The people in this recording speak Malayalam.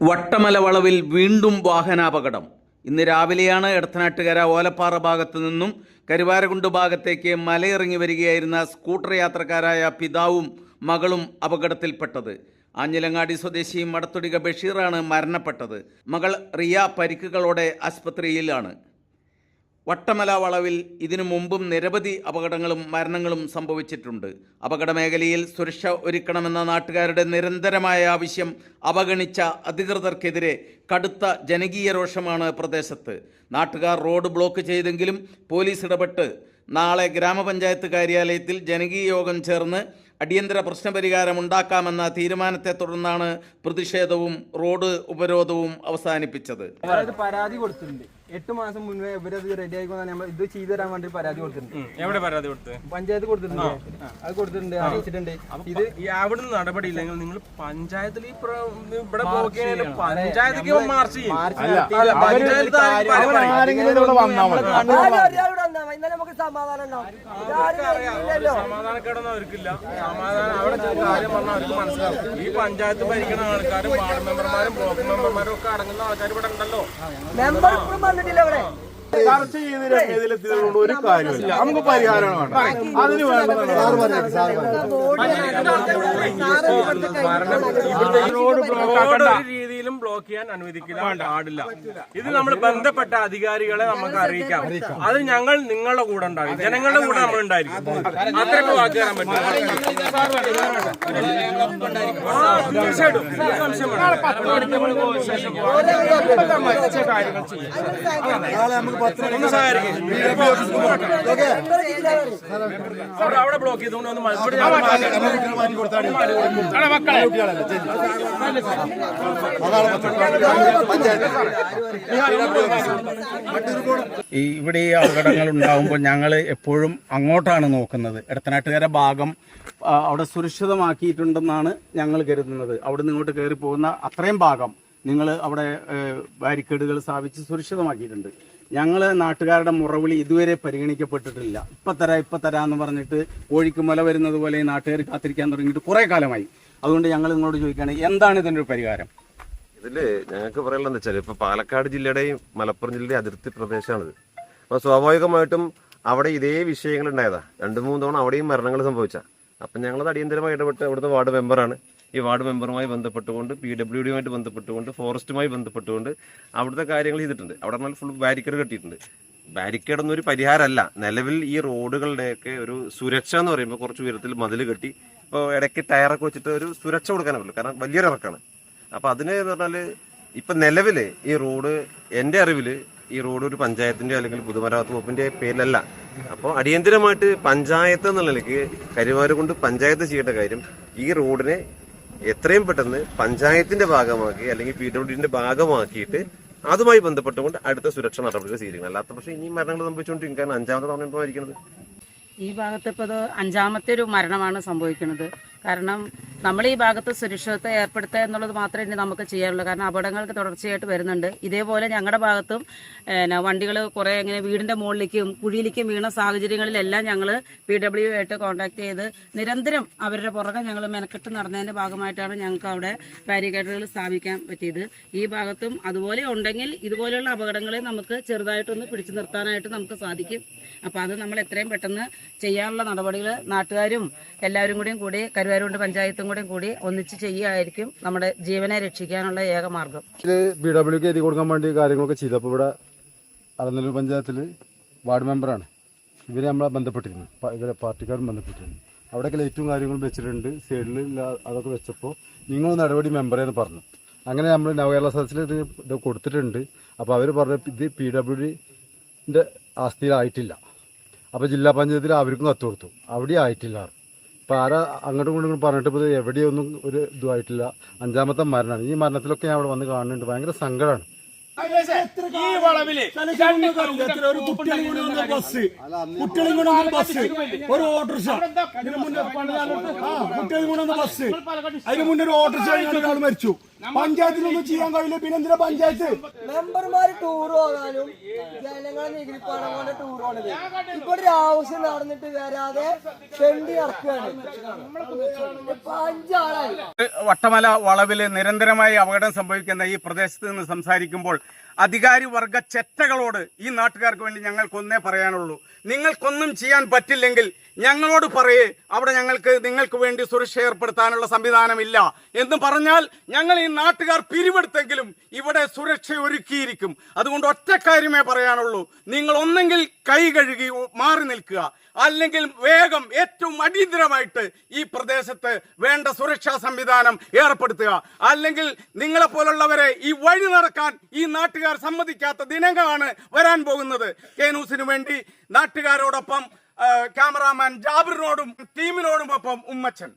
വട്ടമല വളവിൽ വീണ്ടും വാഹനാപകടം. ഇന്ന് രാവിലെയാണ് എടത്തനാട്ടുകര ഓലപ്പാറ ഭാഗത്തു നിന്നും കരുവാരകുണ്ട് ഭാഗത്തേക്ക് മലയിറങ്ങി വരികയായിരുന്ന സ്കൂട്ടർ യാത്രക്കാരായ പിതാവും മകളും അപകടത്തിൽപ്പെട്ടത്. ആഞ്ഞിലങ്ങാടി സ്വദേശി മടത്തുടിക ബഷീറാണ് മരണപ്പെട്ടത്. മകൾ റിയ പരിക്കുകളോടെ ആസ്പത്രിയിലാണ് വട്ടമല വളവിൽ ഇതിനു മുമ്പും നിരവധി അപകടങ്ങളും മരണങ്ങളും സംഭവിച്ചിട്ടുണ്ട്. അപകട മേഖലയിൽ സുരക്ഷ ഒരുക്കണമെന്ന നാട്ടുകാരുടെ നിരന്തരമായ ആവശ്യം അവഗണിച്ച അധികൃതർക്കെതിരെ കടുത്ത ജനകീയ രോഷമാണ് പ്രദേശത്ത്. നാട്ടുകാർ റോഡ് ബ്ലോക്ക് ചെയ്തെങ്കിലും പോലീസ് ഇടപെട്ട് നാളെ ഗ്രാമപഞ്ചായത്ത് കാര്യാലയത്തിൽ ജനകീയ യോഗം ചേർന്ന് അടിയന്തര പ്രശ്നപരിഹാരം ഉണ്ടാക്കാമെന്ന തീരുമാനത്തെ തുടർന്നാണ് പ്രതിഷേധവും റോഡ് ഉപരോധവും അവസാനിപ്പിച്ചത്. പരാതി കൊടുത്തിട്ടുണ്ട്. എട്ട് മാസം മുന്നേ ഇവരത് റെഡി ആയിക്കൊണ്ടാണ് നമ്മൾ ഇത് ചെയ്തു തരാൻ വേണ്ടി പരാതി കൊടുത്തിട്ടുണ്ട്. എവിടെ പരാതി കൊടുത്ത് പഞ്ചായത്ത് കൊടുത്തിട്ടുണ്ട്. അത് കൊടുത്തിട്ടുണ്ട് അറിയിച്ചിട്ടുണ്ട് ഇത് അവിടെ നിന്ന് നടപടി ഇല്ലെങ്കിൽ നിങ്ങൾ പഞ്ചായത്തിൽ ഈ ഇവിടെ പഞ്ചായത്തേക്ക് മാർച്ച് ചെയ്യും പഞ്ചായത്ത് സമാധാനം ഉണ്ടാവും അവർക്ക് സമാധാനക്കേടൊന്നും അവർക്കില്ല. സമാധാനം അവിടെ ചെന്ന് കാര്യം പറഞ്ഞാൽ അവർക്ക് മനസ്സിലാവും. ഈ പഞ്ചായത്ത് ഭരിക്കുന്ന ആൾക്കാരും വാർഡ് മെമ്പർമാരും ബ്ലോക്ക് മെമ്പർമാരും ഒക്കെ അടങ്ങുന്ന ആൾക്കാർ ഇവിടെ ഉണ്ടല്ലോ. മെമ്പർ ഇപ്പോഴും വന്നിട്ടില്ല ഇവിടെ. ചർച്ച ചെയ്ത് രമ്യതയിലെത്തിയതുകൊണ്ട് ഒരു കാര്യമില്ല നമുക്ക് പരിഹാരം വേണം അതിന് വേണ്ട റോഡ് രീതിയിലും ബ്ലോക്ക് ചെയ്യാൻ അനുവദിക്കില്ല പാടില്ല ഇത് നമ്മൾ ബന്ധപ്പെട്ട അധികാരികളെ നമുക്ക് അറിയിക്കാം അത് ഞങ്ങൾ നിങ്ങളുടെ കൂടെ ഉണ്ടാകും ജനങ്ങളുടെ കൂടെ നമ്മൾ ഉണ്ടായിരിക്കും അത്രയൊക്കെ വാക്ക് തരാൻ പറ്റും തീർച്ചയായിട്ടും അവിടെ ബ്ലോക്ക് ചെയ്തുകൊണ്ട് ഒന്ന് മലപ്പുറം ഇവിടെ ഈ അപകടങ്ങൾ ഉണ്ടാകുമ്പോൾ ഞങ്ങൾ എപ്പോഴും അങ്ങോട്ടാണ് നോക്കുന്നത്. ഇടത്തനാട്ടുകാരെ ഭാഗം അവിടെ സുരക്ഷിതമാക്കിയിട്ടുണ്ടെന്നാണ് ഞങ്ങൾ കരുതുന്നത്. അവിടെ നിന്ന് ഇങ്ങോട്ട് കയറി പോകുന്ന അത്രയും ഭാഗം നിങ്ങൾ അവിടെ ബാരിക്കേഡുകൾ സ്ഥാപിച്ച് സുരക്ഷിതമാക്കിയിട്ടുണ്ട്. ഞങ്ങൾ നാട്ടുകാരുടെ മുറവിളി ഇതുവരെ പരിഗണിക്കപ്പെട്ടിട്ടില്ല. ഇപ്പം തരാ ഇപ്പം തരാ എന്ന് പറഞ്ഞിട്ട് കോഴിക്ക് മല വരുന്നത് പോലെ നാട്ടുകാർ കാത്തിരിക്കാൻ തുടങ്ങിയിട്ട് കുറേ കാലമായി. അതുകൊണ്ട് ഞങ്ങൾ നിങ്ങളോട് ചോദിക്കുകയാണ് എന്താണ് ഇതിന്റെ ഒരു പരിഹാരം? ഇതിൽ ഞങ്ങൾക്ക് പറയാനുള്ളത് വെച്ചാൽ ഇപ്പൊ പാലക്കാട് ജില്ലയുടെയും മലപ്പുറം ജില്ലയുടെയും അതിർത്തി പ്രദേശമാണിത്. അപ്പൊ സ്വാഭാവികമായിട്ടും അവിടെ ഇതേ വിഷയങ്ങൾ ഉണ്ടായതാ. രണ്ടു മൂന്ന് തവണ അവിടെയും മരണങ്ങൾ സംഭവിച്ച. അപ്പൊ ഞങ്ങളത് അടിയന്തരമായി ഇടപെട്ട് അവിടുത്തെ വാർഡ് മെമ്പറാണ്. ഈ വാർഡ് മെമ്പറുമായി ബന്ധപ്പെട്ടുകൊണ്ട് പി ഡബ്ല്യു ഡിയുമായിട്ട് ബന്ധപ്പെട്ടുകൊണ്ട് ഫോറസ്റ്റുമായി ബന്ധപ്പെട്ടുകൊണ്ട് അവിടുത്തെ കാര്യങ്ങൾ ചെയ്തിട്ടുണ്ട്. അവിടെ ഫുൾ ബാരിക്കേഡ് കെട്ടിയിട്ടുണ്ട്. ബാരിക്കേഡ് ഒന്നും ഒരു പരിഹാരമല്ല. നിലവിൽ ഈ റോഡുകളുടെയൊക്കെ ഒരു സുരക്ഷ എന്ന് പറയുമ്പോൾ കുറച്ച് ഉയരത്തിൽ മതിൽ കെട്ടി ഇപ്പോൾ ഇടയ്ക്ക് ടയറൊക്കെ വെച്ചിട്ട് ഒരു സുരക്ഷ കൊടുക്കാനേ കാരണം വലിയൊരു ഇറക്കാണ്. അപ്പൊ അതിന് എന്ന് പറഞ്ഞാൽ ഇപ്പൊ നിലവിൽ ഈ റോഡ് എന്റെ അറിവിൽ ഈ റോഡ് ഒരു പഞ്ചായത്തിന്റെ അല്ലെങ്കിൽ പൊതുമരാമത്ത് വകുപ്പിന്റെ പേരിലല്ല. അപ്പോൾ അടിയന്തിരമായിട്ട് പഞ്ചായത്ത് എന്നുള്ള നിലയ്ക്ക് കരുവാര കൊണ്ട് പഞ്ചായത്ത് ചെയ്യേണ്ട കാര്യം ഈ റോഡിനെ എത്രയും പെട്ടെന്ന് പഞ്ചായത്തിന്റെ ഭാഗമാക്കി അല്ലെങ്കിൽ പി ഡബ്ല്യു ഭാഗമാക്കിയിട്ട് അതുമായി ബന്ധപ്പെട്ടുകൊണ്ട് അടുത്ത സുരക്ഷാ നടപടികൾ സ്വീകരിക്കണം. അല്ലാത്ത പക്ഷേ ഇനി മരണങ്ങൾ സംഭവിച്ചുകൊണ്ടിരിക്കും. കാരണം അഞ്ചാമത്തെ തവണ ഇപ്പോൾ ഈ ഭാഗത്ത് ഇപ്പോൾ അഞ്ചാമത്തെ ഒരു മരണമാണ് സംഭവിക്കുന്നത് കാരണം നമ്മൾ ഈ ഭാഗത്ത് സുരക്ഷിതത്വം ഏർപ്പെടുത്തുക എന്നുള്ളത് മാത്രമേ ഇനി നമുക്ക് ചെയ്യാനുള്ളൂ. കാരണം അപകടങ്ങൾക്ക് തുടർച്ചയായിട്ട് വരുന്നുണ്ട്. ഇതേപോലെ ഞങ്ങളുടെ ഭാഗത്തും വണ്ടികൾ കുറേ ഇങ്ങനെ വീടിന്റെ മുകളിലേക്കും കുഴിയിലേക്കും വീണ സാഹചര്യങ്ങളിലെല്ലാം ഞങ്ങൾ പി ഡബ്ല്യു ആയിട്ട് കോൺടാക്ട് ചെയ്ത് നിരന്തരം അവരുടെ പുറകെ ഞങ്ങൾ മെനക്കെട്ട് നടന്നതിന്റെ ഭാഗമായിട്ടാണ് ഞങ്ങൾക്ക് അവിടെ ബാരിക്കേഡുകൾ സ്ഥാപിക്കാൻ പറ്റിയത്. ഈ ഭാഗത്തും അതുപോലെ ഉണ്ടെങ്കിൽ ഇതുപോലെയുള്ള അപകടങ്ങളെ നമുക്ക് ചെറുതായിട്ടൊന്ന് പിടിച്ചു നിർത്താനായിട്ട് നമുക്ക് സാധിക്കും. അപ്പോൾ അത് നമ്മൾ എത്രയും പെട്ടെന്ന് ചെയ്യാനുള്ള നടപടികൾ നാട്ടുകാരും എല്ലാവരും കൂടിയും കൂടി കരുവാരുണ്ട് പഞ്ചായത്തും കൂടിയും കൂടി ഒന്നിച്ച് ചെയ്യുകയായിരിക്കും നമ്മുടെ ജീവനെ രക്ഷിക്കാനുള്ള ഏക മാർഗം. ഇത് ബി ഡബ്ല്യുക്ക് എഴുതി കൊടുക്കാൻ വേണ്ടി കാര്യങ്ങളൊക്കെ ചെയ്തപ്പോൾ ഇവിടെ അറന്നല്ലൂർ പഞ്ചായത്തിൽ വാർഡ് മെമ്പറാണ്. ഇവരെ നമ്മളെ ബന്ധപ്പെട്ടിരുന്നു. ഇവരെ പാർട്ടിക്കാരും ബന്ധപ്പെട്ടിരുന്നു. അവിടെയൊക്കെ ലൈറ്റും കാര്യങ്ങളും വെച്ചിട്ടുണ്ട്. സൈഡിൽ അതൊക്കെ വെച്ചപ്പോൾ നിങ്ങൾ നടപടി മെമ്പറേന്ന് പറഞ്ഞു. അങ്ങനെ നമ്മൾ നവകേരള സദസ്സിൽ ഇത് ഇത് കൊടുത്തിട്ടുണ്ട്. അപ്പോൾ അവർ പറഞ്ഞു ഇത് പി ഡബ്ല്യു ഡിന്റെ ആസ്തിയിലായിട്ടില്ല. അപ്പോൾ ജില്ലാ പഞ്ചായത്തിൽ അവർക്കും കത്ത് കൊടുത്തു. അവിടെ ആയിട്ടില്ല. അപ്പോൾ ആരാ അങ്ങോട്ടും ഇങ്ങോട്ടും പറഞ്ഞിട്ട് ഇപ്പോൾ എവിടെയൊന്നും ഒരു ഇതുമായിട്ടില്ല. അഞ്ചാമത്തെ മരണമാണ്. ഈ മരണത്തിലൊക്കെ ഞാൻ അവിടെ വന്ന് കാണുന്നുണ്ട്. ഭയങ്കര സങ്കടമാണ്. കുട്ടികളും ബസ്? കുട്ടികളും കൂടി വന്ന ബസ്. ഒരു ഓട്ടോറിക്ഷ. ഇതിന് മുന്നേ പണ്ട് കാലത്ത് കുട്ടികളും കൂടി വന്ന ബസ്. അതിന് മുന്നേ ഒരു ഓട്ടോറിക്ഷ ഒരാൾ മരിച്ചു. പഞ്ചായത്തിനൊന്നും ചെയ്യാൻ കഴിയില്ല. പിന്നെ എന്തിനാ പഞ്ചായത്ത്? മെമ്പർമാര് ടൂർ പോകാനും ജനങ്ങളെ നികുതി പണം കൊണ്ട് ടൂർ പോണത് ഇപ്പൊ ഒരു ആവശ്യം നടന്നിട്ട് വരാതെ തെണ്ടി ഇറക്കുകയാണ് വട്ടമല വളവിൽ നിരന്തരമായി അപകടം സംഭവിക്കുന്ന ഈ പ്രദേശത്ത് നിന്ന് സംസാരിക്കുമ്പോൾ അധികാരി വർഗ ചെറ്റകളോട് ഈ നാട്ടുകാർക്ക് വേണ്ടി ഞങ്ങൾക്കൊന്നേ പറയാനുള്ളൂ. നിങ്ങൾക്കൊന്നും ചെയ്യാൻ പറ്റില്ലെങ്കിൽ ഞങ്ങളോട് പറയേ അവിടെ ഞങ്ങൾക്ക് നിങ്ങൾക്ക് വേണ്ടി സുരക്ഷ ഏർപ്പെടുത്താനുള്ള സംവിധാനമില്ല. എന്ന് പറഞ്ഞാൽ ഞങ്ങൾ ഈ നാട്ടുകാർ പിരിവെടുത്തെങ്കിലും ഇവിടെ സുരക്ഷ ഒരുക്കിയിരിക്കും. അതുകൊണ്ട് ഒറ്റ കാര്യമേ പറയാനുള്ളൂ. നിങ്ങൾ ഒന്നെങ്കിൽ കൈ കഴുകി മാറി നിൽക്കുക. അല്ലെങ്കിൽ വേഗം ഏറ്റവും അടിയന്തരമായിട്ട് ഈ പ്രദേശത്ത് വേണ്ട സുരക്ഷാ സംവിധാനം ഏർപ്പെടുത്തുക. അല്ലെങ്കിൽ നിങ്ങളെ പോലുള്ളവരെ ഈ വഴി നടക്കാൻ ഈ നാട്ടുകാർ സമ്മതിക്കാത്ത ദിനങ്ങളാണ് വരാൻ പോകുന്നത്. കെ വേണ്ടി നാട്ടുകാരോടൊപ്പം ക്യാമറാമാൻ ജാബിറിനോടും ടീമിനോടുമൊപ്പം ഉമ്മച്ചൻ